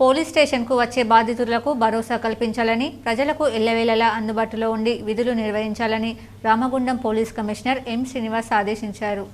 Police స్టేషన్కు వచ్చే బాధితులకు భరోసా కల్పించాలని ప్రజలకు ఎల్లవేళలా అందుబాటులో ఉండి విధులు నిర్వహించాలని Ramagundam police commissioner M Srinivas ఆదేశించారు.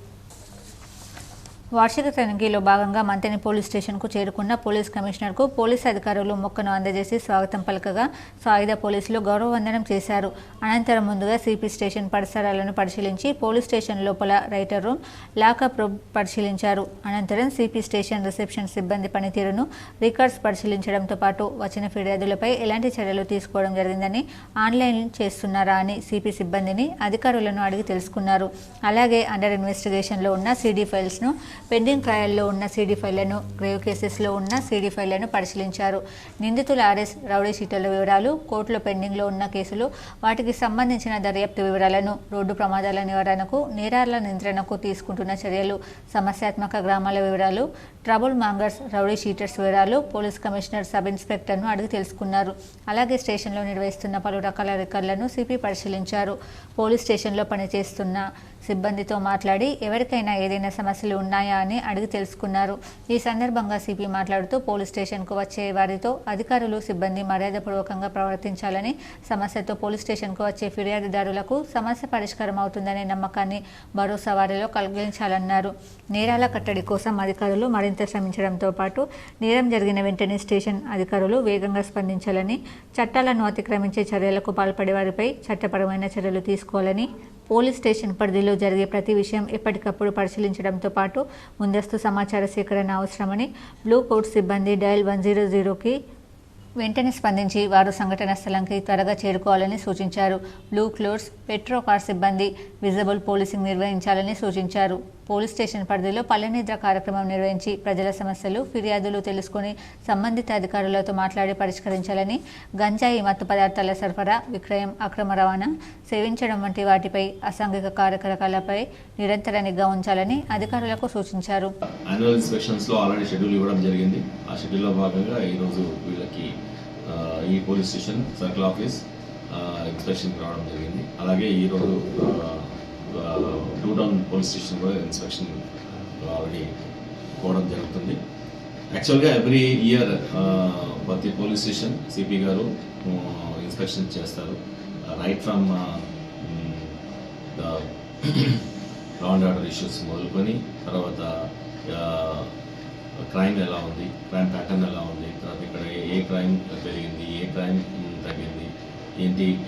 వార్షిక తనిఖీలో భాగంగా మంతెని పోలీస్ స్టేషన్కు చేరుకున్న పోలీస్ కమిషనర్కు పోలీస్ అధికారులు మొక్కను అందజేసి స్వాగతం పలకగా సాయుధ పోలీసులు గౌరవవందనం చేశారు. అనంతరం ముందుగా సిపి స్టేషన్ పరిసరాలను పరిశీలించి పోలీస్ స్టేషన్ లోపల రైటర్ రూమ్ లాకప్ రూమ్ పరిశీలించారు. అనంతరం సిపి స్టేషన్ రిసెప్షన్ సిబ్బంది పనితీరును రికార్డ్స్ పరిశీలించడంతో పాటు వచ్చిన ఫిర్యాదులపై ఎలాంటి చర్యలు తీసుకోవడం జరిగిందని ఆన్లైన్ చేస్తున్నారా అని సిపి సిబ్బందిని అధికారులను అడిగి తెలుసుకున్నారు. అలాగే అండర్ ఇన్వెస్టిగేషన్లో ఉన్న సీడీ ఫైల్స్ను పెండింగ్ ట్రయల్లో ఉన్న సీడీ ఫైళ్ళను గ్రేవ్ కేసెస్లో ఉన్న సీడీ ఫైళ్ళను పరిశీలించారు. నిందితుల అరెస్ట్ రౌడీ షీటర్ల వివరాలు కోర్టులో పెండింగ్లో ఉన్న కేసులు వాటికి సంబంధించిన దర్యాప్తు వివరాలను రోడ్డు ప్రమాదాల నివారణకు నేరాల నియంత్రణకు తీసుకుంటున్న చర్యలు సమస్యాత్మక గ్రామాల వివరాలు ట్రబుల్ మాంగర్స్ రౌడీ షీటర్స్ వివరాలు పోలీస్ కమిషనర్ సబ్ ఇన్స్పెక్టర్ను అడిగి తెలుసుకున్నారు. అలాగే స్టేషన్లో నిర్వహిస్తున్న పలు రకాల రికార్డులను సిపి పరిశీలించారు. పోలీస్ స్టేషన్లో పనిచేస్తున్న సిబ్బందితో మాట్లాడి ఎవరికైనా ఏదైనా సమస్యలు ఉన్నాయా అని అడిగి తెలుసుకున్నారు. ఈ సందర్భంగా సిపి మాట్లాడుతూ పోలీస్ స్టేషన్కు వచ్చే వారితో అధికారులు సిబ్బంది మర్యాదపూర్వకంగా ప్రవర్తించాలని సమస్యతో పోలీస్ స్టేషన్కు వచ్చే ఫిర్యాదుదారులకు సమస్య పరిష్కారం అవుతుందనే నమ్మకాన్ని భరోసా వారిలో కలిగించాలన్నారు. నేరాల కట్టడి కోసం అధికారులు మరింత శ్రమించడంతో పాటు నేరం జరిగిన వెంటనే స్టేషన్ అధికారులు వేగంగా స్పందించాలని చట్టాలను అతిక్రమించే చర్యలకు పాల్పడే వారిపై చట్టపరమైన చర్యలు తీసుకోవాలని పోలీస్ స్టేషన్ పరిధిలో జరిగే ప్రతి విషయం ఎప్పటికప్పుడు పరిశీలించడంతో పాటు ముందస్తు సమాచార సేకరణ అవసరమని బ్లూ కోట్ సిబ్బంది డయల్ వన్ జీరో జీరోకి వెంటనే స్పందించి వారు సంఘటన స్థలంకి త్వరగా చేరుకోవాలని సూచించారు. బ్లూ క్లోర్స్ పెట్రో కార్ సిబ్బంది విజిబుల్ పోలీసింగ్ నిర్వహించాలని సూచించారు. పోలీస్ స్టేషన్ పరిధిలో పల్లెనిద్ర కార్యక్రమం నిర్వహించి ప్రజల సమస్యలు ఫిర్యాదులు తెలుసుకుని సంబంధిత అధికారులతో మాట్లాడి పరిష్కరించాలని గంజాయి మత్తు పదార్థాల సరఫరా విక్రయం అక్రమ రవాణా సేవించడం వంటి వాటిపై అసాంఘిక కార్యకలాపాలపై నిరంతర నిఘా ఉంచాలని అధికారులకు సూచించారు. ఆల్రెడీ షెడ్యూల్ ఇవ్వడం జరిగింది. ఆ షెడ్యూల్లో భాగంగా ఈరోజు వీళ్ళకి ఈ పోలీస్ స్టేషన్ సర్కిల్ ఆఫీస్ ఇన్స్పెక్షన్కి రావడం జరిగింది. అలాగే ఈరోజు టూ టౌన్ పోలీస్ స్టేషన్ కూడా ఇన్స్పెక్షన్ ఆల్రెడీ పోవడం జరుగుతుంది. యాక్చువల్గా ఎవ్రీ ఇయర్ ప్రతి పోలీస్ స్టేషన్ సిపి గారు ఇన్స్పెక్షన్ చేస్తారు. Right from the law and order issues మొదలుకొని తర్వాత క్రైమ్ ఎలా ఉంది? క్రైమ్ ప్యాటర్న్ ఎలా ఉంది? తర్వాత ఇక్కడ ఏ- క్రైమ్ పెరిగింది? ఏ క్రైమ్ తగ్గింది? ఏంటి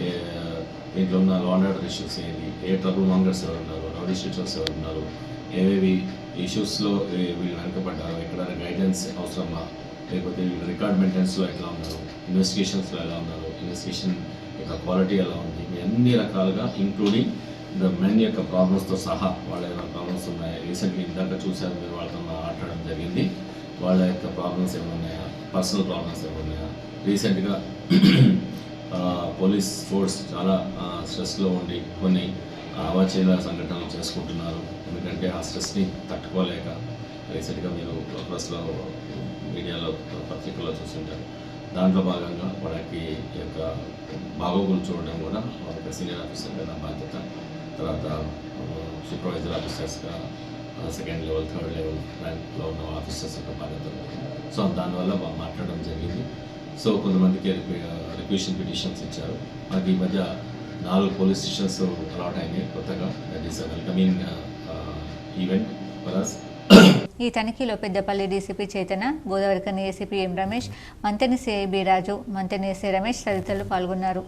దీంట్లో ఉన్న లా అండ్ ఆర్డర్ ఇష్యూస్ ఏంటి? ఏ ట్రబుల్ మాంగర్స్ ఎవరు ఉన్నారు? రౌడీ షీటర్స్ ఎవరు ఉన్నారు? ఏవేవి ఇష్యూస్లో వీళ్ళు వెనకబడ్డారు? ఎక్కడైనా గైడెన్స్ అవసరమా? లేకపోతే వీళ్ళు రికార్డ్ మెయింటెనెన్స్లో ఎట్లా ఉన్నారు? ఇన్వెస్టిగేషన్స్లో ఎలా ఉన్నారు? ఇన్వెస్టిగేషన్ యొక్క క్వాలిటీ ఎలా ఉంది? అన్ని రకాలుగా ఇంక్లూడింగ్ మెన్ యొక్క ప్రాబ్లమ్స్తో సహా వాళ్ళ ఏమైనా ప్రాబ్లమ్స్ ఉన్నాయా? రీసెంట్గా ఇందాక చూశారు మీరు వాళ్ళతో మాట్లాడడం జరిగింది. వాళ్ళ యొక్క ప్రాబ్లమ్స్ ఏమున్నాయా? పర్సనల్ ప్రాబ్లమ్స్ ఏమున్నాయా? రీసెంట్గా పోలీస్ ఫోర్స్ చాలా స్ట్రెస్లో ఉండి కొన్ని అవాచీల సంఘటనలు చేసుకుంటున్నారు. ఎందుకంటే ఆ స్ట్రెస్ని తట్టుకోలేక రీసెంట్గా మీరు ప్రెస్లో మీడియాలో పత్రికల్లో చూస్తుంటారు. దాంట్లో భాగంగా వాళ్ళకి ఈ యొక్క బాగోగులు చూడడం కూడా వాళ్ళకి సీనియర్ ఆఫీసర్ నా బాధ్యత. తర్వాత సూపర్వైజర్ ఆఫీసర్స్గా సెకండ్ లెవెల్ థర్డ్ లెవెల్ ర్యాంక్లో ఉన్న ఆఫీసర్స్ యొక్క బాధ్యత సో దానివల్ల మాట్లాడడం జరిగింది. సో కొంతమందికి రిక్వెషన్ పిటిషన్స్ ఇచ్చారు. మనకి ఈ మధ్య నాలుగు పోలీస్ స్టేషన్స్ అలాట్ అయినాయి కొత్తగా. That is welcoming event plus ఈ తనిఖీలో Peddapalli DCP Chetana Godavarikhani ACP M Ramesh Mantheni CIB Raju Mantheni SA Ramesh తదితరులు పాల్గొన్నారు.